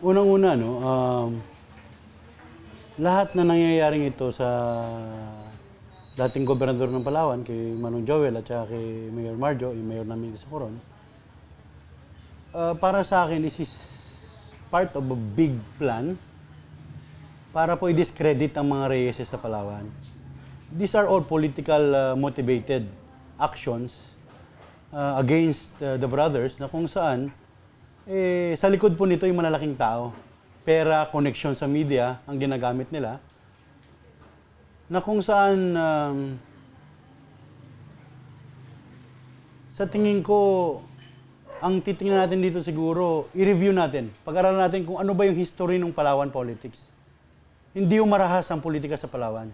Unang-una, no, um, lahat na nangyayaring ito sa dating gobernador ng Palawan, kay Manong Joel at saka kay Mayor Marjo, yung mayor namin sa Coron, uh, para sa akin, this is part of a big plan para po i-discredit ang mga Reyes sa Palawan. These are all political uh, motivated actions uh, against uh, the brothers na kung saan eh, sa likod po nito yung malalaking tao. Pera, connection sa media ang ginagamit nila na kung saan um, sa tingin ko ang titingnan natin dito siguro, i-review natin, pag-aralan natin kung ano ba yung history ng Palawan politics. Hindi yung marahas ang politika sa Palawan.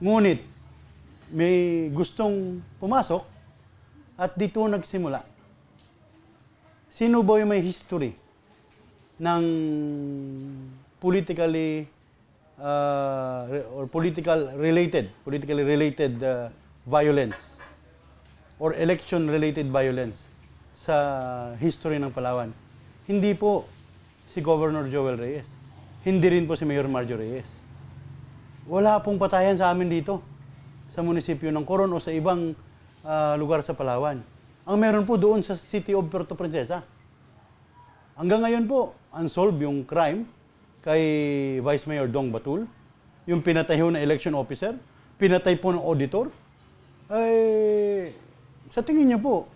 Ngunit, may gustong pumasok at dito nagsimula. Sino ba yung may history ng politically uh, or political related, politically related uh, violence or election-related violence sa history ng Palawan. Hindi po si Governor Joel Reyes. Hindi rin po si Mayor Marjo Reyes. Wala pong patayan sa amin dito sa munisipyo ng Coron o sa ibang uh, lugar sa Palawan. Ang meron po doon sa City of Puerto Princesa. Hanggang ngayon po, unsolved yung crime kay Vice Mayor Dong Batul, yung pinatay ho na election officer, pinatay po ng auditor. Ay, sa tingin niyo po,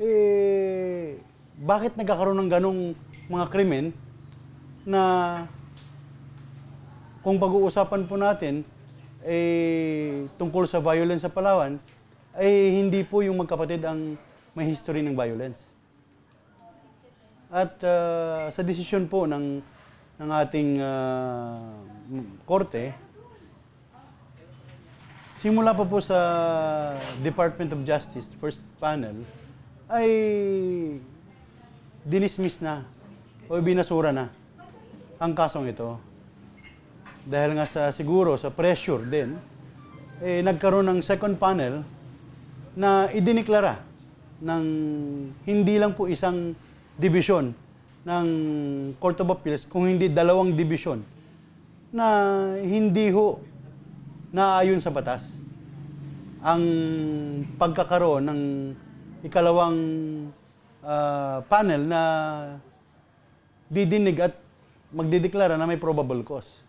eh, bakit nagkakaroon ng ganong mga krimen na kung pag-uusapan po natin eh, tungkol sa violence sa Palawan, ay hindi po yung magkapatid ang may history ng violence. At uh, sa desisyon po ng, ng ating uh, korte, simula pa po sa Department of Justice, first panel, ay dinismiss na o binasura na ang kasong ito. Dahil nga sa siguro, sa pressure din, eh, nagkaroon ng second panel na idiniklara ng hindi lang po isang division ng Court of Appeals, kung hindi dalawang division na hindi ho naayon sa batas ang pagkakaroon ng ikalawang uh, panel na didinig at magdideklara na may probable cause.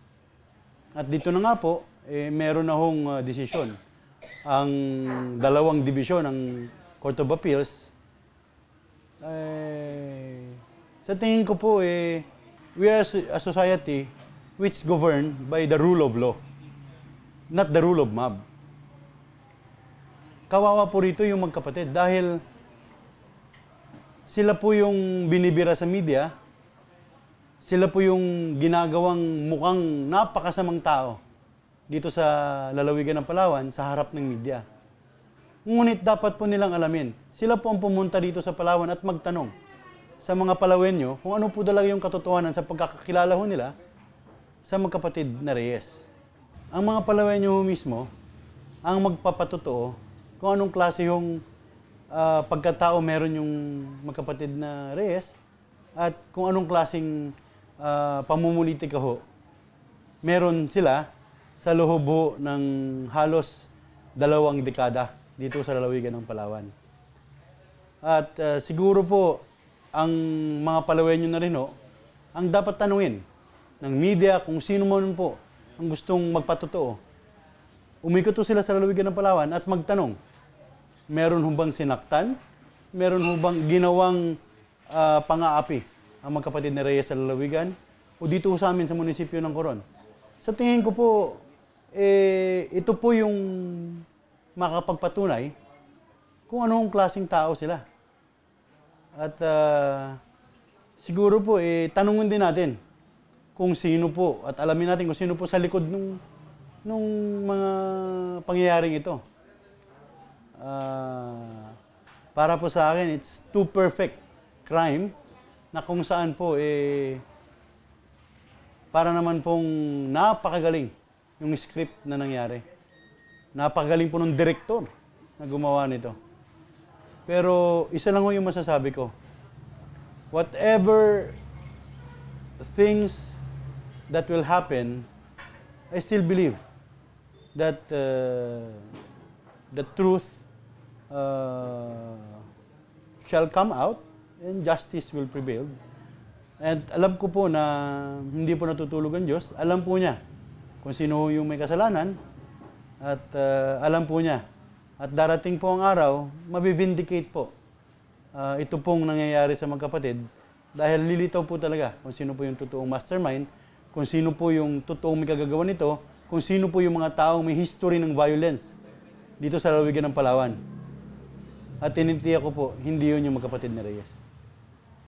At dito na nga po, eh, meron na hong uh, desisyon ang dalawang division ng Court of Appeals. Eh, sa tingin ko po, eh, we are a society which governed by the rule of law, not the rule of mob. Kawawa po rito yung magkapatid dahil sila po yung binibira sa media, sila po yung ginagawang mukhang napakasamang tao dito sa lalawigan ng Palawan sa harap ng media. Ngunit dapat po nilang alamin, sila po ang pumunta dito sa Palawan at magtanong sa mga Palawenyo kung ano po talaga yung katotohanan sa pagkakakilala ho nila sa magkapatid na Reyes. Ang mga Palawenyo mismo ang magpapatotoo kung anong klase yung uh, pagkatao meron yung magkapatid na Reyes at kung anong klaseng uh, pamumulitika ho meron sila sa loob ng halos dalawang dekada dito sa lalawigan ng Palawan. At uh, siguro po, ang mga Palawenyo na rin ho, ang dapat tanungin ng media kung sino man po ang gustong magpatotoo. Umikot sila sa lalawigan ng Palawan at magtanong, meron hubang sinaktan? Meron hubang ginawang uh, pang-aapi ang magkapatid ni Reyes sa lalawigan? O dito sa amin sa munisipyo ng Coron? Sa tingin ko po, eh, ito po yung makapagpatunay kung anong klaseng tao sila. At uh, siguro po, eh, tanungin din natin kung sino po at alamin natin kung sino po sa likod nung, nung mga pangyayaring ito. Uh, para po sa akin, it's too perfect crime na kung saan po, eh, para naman pong napakagaling yung script na nangyari. Napakagaling po ng direktor na gumawa nito. Pero isa lang yung masasabi ko. whatever things that will happen, I still believe that uh, the truth uh, shall come out and justice will prevail. And alam ko po na hindi po natutulog ang Diyos. Alam po niya kung sino yung may kasalanan at uh, alam po niya. At darating po ang araw, mabivindicate po uh, ito pong nangyayari sa magkapatid dahil lilitaw po talaga kung sino po yung totoong mastermind, kung sino po yung totoong may kagagawa nito, kung sino po yung mga taong may history ng violence dito sa lalawigan ng Palawan. At tinitiyak ko po, hindi yun yung magkapatid ni Reyes.